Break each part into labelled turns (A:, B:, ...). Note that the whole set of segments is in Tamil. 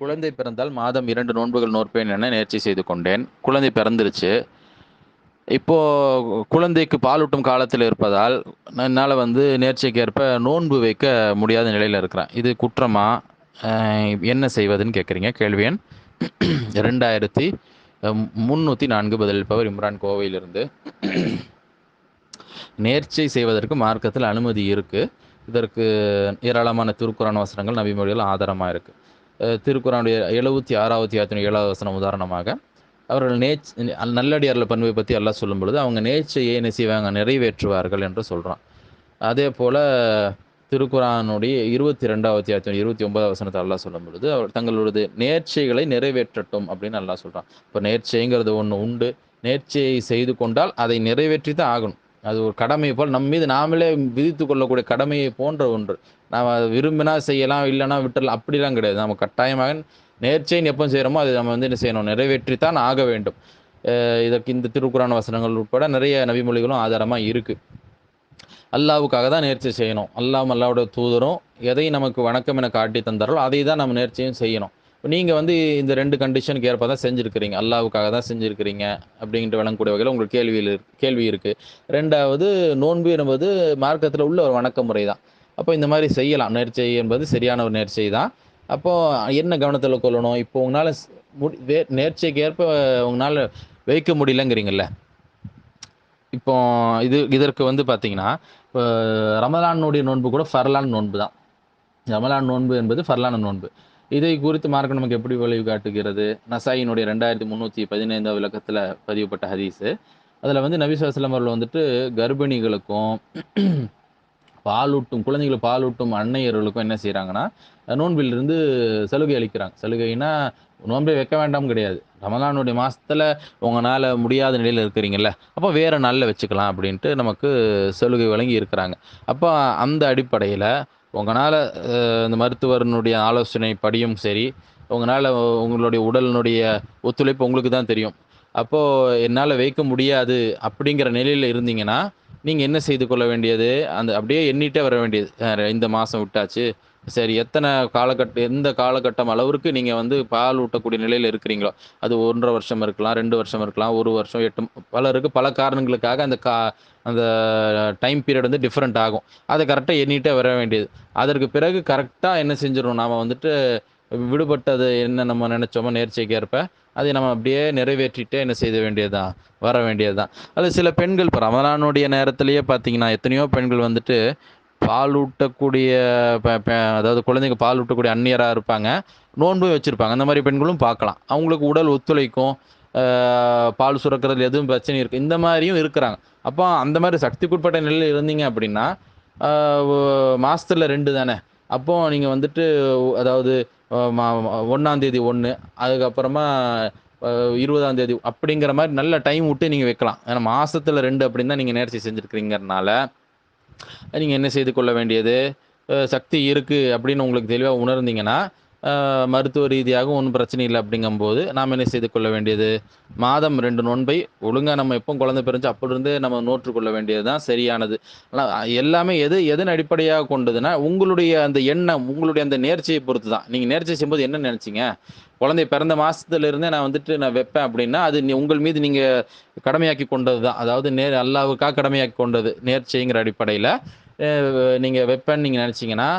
A: குழந்தை பிறந்தால் மாதம் இரண்டு நோன்புகள் நோற்பேன் என நேர்ச்சி செய்து கொண்டேன். குழந்தை பிறந்துருச்சு. இப்போ குழந்தைக்கு பாலூட்டும் காலத்தில் இருப்பதால் என்னால் வந்து நேர்ச்சிக்கு ஏற்ப நோன்பு வைக்க முடியாத நிலையில் இருக்கிறேன். இது குற்றமா? என்ன செய்வதுன்னு கேட்குறீங்க கேள்வி எண் ரெண்டாயிரத்தி முந்நூற்றி நான்கு பதிலளிப்பவர் இம்ரான் கோவையிலிருந்து. நேர்ச்சை செய்வதற்கு மார்க்கத்தில் அனுமதி இருக்குது இதற்கு ஏராளமான திருக்குறான் வசனங்கள் நபிமொழிகள் ஆதாரமாக இருக்குது திருக்குறானுடைய எழுபத்தி ஆறாவது ஆயிரத்தி ஏழாவது வசனம் உதாரணமாக அவர்கள் நேச் நல்லடியாரில் பண்பை பற்றி எல்லாம் சொல்லும் பொழுது அவங்க நேச்சையை என்ன செய்வாங்க நிறைவேற்றுவார்கள் என்று சொல்கிறான் அதே போல் திருக்குறானுடைய இருபத்தி ரெண்டாவது அத்தியாயத்தின் இருபத்தி ஒன்பதாவது வசனத்தை அல்லாஹ் சொல்லும் பொழுது அவர் தங்களோடது நேர்ச்சைகளை நிறைவேற்றட்டும் அப்படின்னு அல்லாஹ் சொல்கிறான் இப்போ நேர்ச்சைங்கிறது ஒன்று உண்டு. நேர்ச்சையை செய்து கொண்டால் அதை நிறைவேற்றி தான் ஆகணும். அது ஒரு கடமை போல் நம் மீது நாமளே விதித்து கொள்ளக்கூடிய கடமையை போன்ற ஒன்று. நாம் அதை விரும்பினா செய்யலாம் இல்லைனா விட்டுறலாம். அப்படிலாம் கிடையாது. நம்ம கட்டாயமாக நேர்ச்சைன்னு எப்போ செய்கிறோமோ அதை நம்ம வந்து என்ன செய்யணும்? நிறைவேற்றித்தான் ஆக வேண்டும். இதற்கு இந்த திருக்குறான் வசனங்கள் உட்பட நிறைய நபிமொழிகளும் ஆதாரமாக இருக்குது அல்லாவுக்காக தான் நேர்ச்சி செய்யணும். அல்லாஹ் அல்லாவோட தூதரும் எதை நமக்கு வணக்கம் என காட்டி தந்தாரோ அதை தான் நம்ம நேர்ச்சியும் செய்யணும். நீங்கள் வந்து இந்த ரெண்டு கண்டிஷனுக்கு ஏற்ப தான் செஞ்சுருக்கிறீங்க. அல்லாவுக்காக தான் செஞ்சுருக்கிறீங்க அப்படின்ட்டு விளங்கக்கூடிய வகையில் உங்களுக்கு கேள்வியில் கேள்வி இருக்குது ரெண்டாவது நோன்பு என்பது மார்க்கத்தில் உள்ள ஒரு வணக்க முறை தான் அப்போ இந்த மாதிரி செய்யலாம். நேர்ச்சை என்பது சரியான ஒரு நேர்ச்சை தான். அப்போது என்ன கவனத்தில் கொள்ளணும்? இப்போ உங்களால் முடி வே நேர்ச்சைக்கு ஏற்ப உங்களால் வைக்க முடியலங்கிறீங்கல்ல? இப்போ இது இதற்கு வந்து பார்த்தீங்கன்னா இப்போ ரமலானுடைய நோன்பு கூட ஃபர்லான் நோன்பு தான் ரமலான் நோன்பு என்பது ஃபர்லான நோன்பு. இதை குறித்து மார்க்கம் நமக்கு எப்படி விளைவு காட்டுகிறது? நசாயினுடைய ரெண்டாயிரத்தி முந்நூற்றி பதினைந்தாம் விளக்கத்தில் பதிவுப்பட்ட ஹதீஸு. அதில் வந்து நபி ஸல்லல்லாஹு அவர்கள் வந்துட்டு கர்ப்பிணிகளுக்கும் பாலூட்டும் குழந்தைகளுக்கு பாலூட்டும் அன்னையர்களுக்கும் என்ன செய்கிறாங்கன்னா நோன்பிலிருந்து சலுகை அளிக்கிறாங்க. சலுகைனா நோன்பே வைக்க வேண்டாம் கிடையாது. ரமலானுடைய மாதத்தில் உங்களால் முடியாத நிலையில் இருக்கிறீங்கல்ல அப்போ வேறு நாளில் வச்சுக்கலாம் அப்படின்ட்டு நமக்கு சலுகை வழங்கி இருக்கிறாங்க. அப்போ அந்த அடிப்படையில் உங்களால் இந்த மருத்துவரனுடைய ஆலோசனை படியும் சரி உங்களால் உங்களுடைய உடலினுடைய ஒத்துழைப்பு உங்களுக்கு தான் தெரியும். அப்போது என்னால் வைக்க முடியாது அப்படிங்கிற நிலையில் இருந்தீங்கன்னா நீங்கள் என்ன செய்து கொள்ள வேண்டியது? அந்த அப்படியே எண்ணிட்டே வர வேண்டியது. இந்த மாதம் விட்டாச்சு. சரி எத்தனை காலகட்ட எந்த காலகட்டம் அளவிற்கு நீங்கள் வந்து பால் ஊட்டக்கூடிய நிலையில் இருக்கிறீங்களோ அது ஒன்றரை வருஷம் இருக்கலாம் ரெண்டு வருஷம் இருக்கலாம் ஒரு வருஷம் எட்டு பலருக்கு பல காரணங்களுக்காக அந்த கா அந்த டைம் பீரியட் வந்து டிஃப்ரெண்ட் ஆகும். அதை கரெக்டாக எண்ணிகிட்டே வர வேண்டியது. அதற்கு பிறகு கரெக்டாக என்ன செஞ்சிடணும்? நாம் வந்துட்டு விடுபட்டது என்ன நம்ம நினச்சோமோ நேர்ச்சிக்கு ஏற்ப அதை நம்ம அப்படியே நிறைவேற்றிட்டே என்ன செய்ய வேண்டியதுதான் வர வேண்டியதுதான். அது சில பெண்கள் இப்போ ரமலானுடைய நேரத்திலேயே பார்த்தீங்கன்னா எத்தனையோ பெண்கள் வந்துட்டு பால் ஊட்டக்கூடிய ப- ப- அதாவது குழந்தைங்க பால் ஊட்டக்கூடிய அந்நியராக இருப்பாங்க. நோன்பும் வச்சுருப்பாங்க. அந்த மாதிரி பெண்களும் பார்க்கலாம். அவங்களுக்கு உடல் ஒத்துழைக்கும். பால் சுரக்கிறதுல எதுவும் பிரச்சனை இருக்குது இந்த மாதிரியும் இருக்கிறாங்க. அப்போ அந்த மாதிரி சக்திக்குட்பட்ட நிலையில் இருந்தீங்க அப்படின்னா மாதத்தில் ரெண்டு தானே. அப்போது நீங்கள் வந்துட்டு அதாவது ஒன்றாந்தேதி ஒன்று அதுக்கப்புறமா இருபதாம் தேதி அப்படிங்கிற மாதிரி நல்ல டைம் விட்டு நீங்கள் வைக்கலாம். ஏன்னா மாதத்தில் ரெண்டு அப்படின்னு தான் நீங்கள் நேர்ச்சி செஞ்சுருக்கிறீங்கிறனால நீங்கள் என்ன செய்து கொள்ள வேண்டியது? சக்தி இருக்குது அப்படின்னு உங்களுக்கு தெளிவாக உணர்ந்தீங்கன்னா மருத்துவ ரீதியாகவும் ஒன்றும் பிரச்சனை இல்லை அப்படிங்கும்போது நாம் என்ன செய்து கொள்ள வேண்டியது? மாதம் ரெண்டு நோன்பை ஒழுங்காக நம்ம எப்போ குழந்தை பிறந்து அப்போலிருந்து நம்ம நோற்றுக்கொள்ள வேண்டியது தான் சரியானது. ஆனால் எல்லாமே எது எதன் அடிப்படையாக கொண்டதுன்னா உங்களுடைய அந்த எண்ணம் உங்களுடைய அந்த நேர்ச்சியை பொறுத்து தான். நீங்கள் நேர்ச்சி செய்யும்போது என்ன நினச்சிங்க? குழந்தை பிறந்த மாதத்துலேருந்தே நான் வந்துட்டு நான் வைப்பேன் அப்படின்னா அது நீ- உங்கள் மீது நீங்கள் கடமையாக்கி கொண்டது தான். அதாவது நேர் அல்லாவுக்காக கடமையாக்கி கொண்டது நேர்ச்சிங்கிற அடிப்படையில் நீங்கள் வைப்பேன்னு நீங்கள் நினச்சிங்கன்னா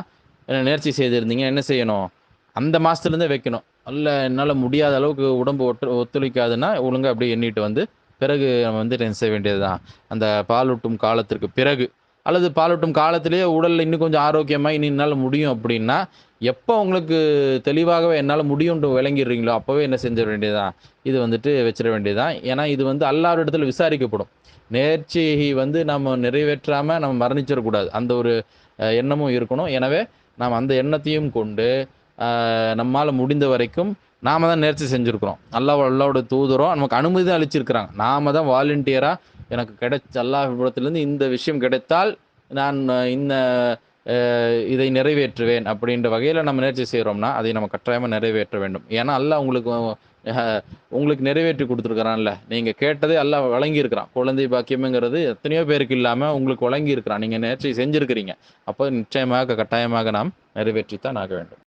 A: நேர்ச்சி செய்திருந்தீங்க என்ன செய்யணும்? அந்த மாதத்துலேருந்தே வைக்கணும். அல்ல என்னால் முடியாத அளவுக்கு உடம்பு ஒட்டு ஒத்துழைக்காதுன்னா ஒழுங்கா அப்படியே எண்ணிட்டு வந்து பிறகு நம்ம வந்து என்ன செய்ய வேண்டியது தான் அந்த பாலூட்டும் காலத்திற்கு பிறகு அல்லது பாலூட்டும் காலத்திலேயே உடலில் இன்னும் கொஞ்சம் ஆரோக்கியமாக இனி என்னால் முடியும் அப்படின்னா எப்போ உங்களுக்கு தெளிவாகவே என்னால் முடியும்னு விளங்கிடுறீங்களோ அப்போவே என்ன செஞ்சிட வேண்டியதுதான்? இது வந்துட்டு வச்சிட வேண்டியதுதான். ஏன்னா இது வந்து அல்லாத இடத்துல விசாரிக்கப்படும். நேர்ச்சியை வந்து நம்ம நிறைவேற்றாமல் நம்ம மரணிச்சிடக்கூடாது. அந்த ஒரு எண்ணமும் இருக்கணும். எனவே நாம் அந்த எண்ணத்தையும் கொண்டு நம்மால் முடிந்த வரைக்கும் நாம தான் நேர்ச்சி செஞ்சுருக்குறோம். அல்லாஹ் அல்லாவோட தூதுறோம். நமக்கு அனுமதி தான் அளிச்சிருக்கிறாங்க. நாம தான் வாலண்டியராக எனக்கு கிடைச்ச அல்லாஹ் விபத்துலேருந்து இந்த விஷயம் கிடைத்தால் நான் இந்த இதை நிறைவேற்றுவேன் அப்படின்ற வகையில் நம்ம நேர்ச்சி செய்கிறோம்னா அதை நம்ம கட்டாயமாக நிறைவேற்ற வேண்டும். ஏன்னா அல்லாஹ் உங்களுக்கு உங்களுக்கு நிறைவேற்றி கொடுத்துருக்குறான்ல. நீங்கள் கேட்டதே எல்லாம் வழங்கியிருக்கிறான். குழந்தை பாக்கியம்ங்கிறது எத்தனையோ பேருக்கு இல்லாமல் உங்களுக்கு வழங்கியிருக்கிறான். நீங்கள் நேர்ச்சி செஞ்சுருக்கிறீங்க. அப்போ நிச்சயமாக கட்டாயமாக நாம் நிறைவேற்றித்தான் ஆக வேண்டும்.